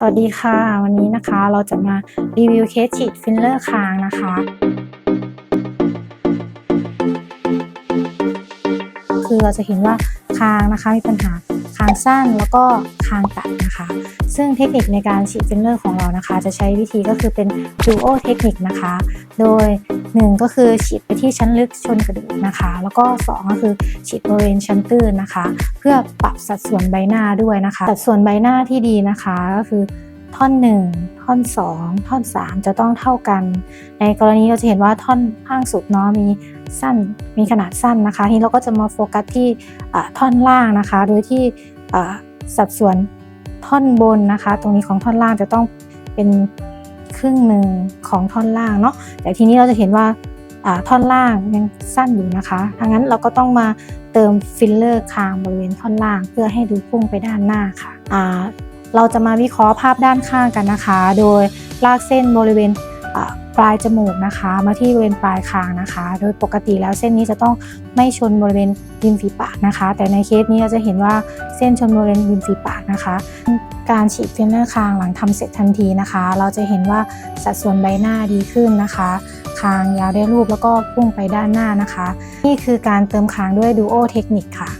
สวัสดีค่ะ วันนี้นะคะเราจะมารีวิวเคสฉีดฟิลเลอร์คางนะคะ คือเราจะเห็นว่าคางนะคะมีปัญหาคางสั้นแล้วก็คางตัดนะคะ ซึ่งเทคนิคในการฉีดฟิลเลอร์ของเรานะคะ จะใช้วิธีก็คือเป็นดูโอเทคนิคนะคะ โดย 1ก็คือฉีดไปที่ชั้นลึกชนกระดูกนะคะ แล้วก็2ก็คือฉีดบริเวณชั้นตื้นนะคะ เพื่อปรับสัดส่วนใบหน้าด้วยนะคะ สัดส่วนใบหน้าที่ดีนะคะก็คือท่อน 1 ท่อน 2 ท่อน 3 จะต้องเท่ากัน ในกรณีเราจะเห็นว่าท่อนข้างสุดเนาะมีสั้นมีขนาดสั้นนะคะทีเราก็จะมาโฟกัสที่ท่อนล่างนะคะ โดยที่สัดส่วนท่อนบนนะคะ ตรงนี้ของท่อนล่างจะต้องเป็น ครึ่งหนึ่งของท่อนล่างเนาะแต่ทีนี้เราจะเห็นว่าท่อนล่างยังสั้นอยู่นะคะดังนั้นเราก็ต้องมาเติมฟิลเลอร์คางบริเวณท่อนล่างเพื่อให้ดูพุ่งไปด้านหน้าค่ะเราจะมาวิเคราะห์ภาพด้านข้างกันนะคะ โดยลากเส้นบริเวณ ปลายจมูกนะคะ มาที่บริเวณปลายคางนะคะ โดยปกติแล้วเส้นนี้จะต้องไม่ชนบริเวณริมฝีปากนะคะ แต่ในเคสนี้เราจะเห็นว่าเส้นชนบริเวณริมฝีปากนะคะ การฉีดฟิลเลอร์คางหลังทำเสร็จทันทีนะคะ เราจะเห็นว่าสัดส่วนใบหน้าดีขึ้นนะคะ คางยาวได้รูปแล้วก็พุ่งไปด้านหน้านะคะ นี่คือการเติมคางด้วยดูโอเทคนิคค่ะ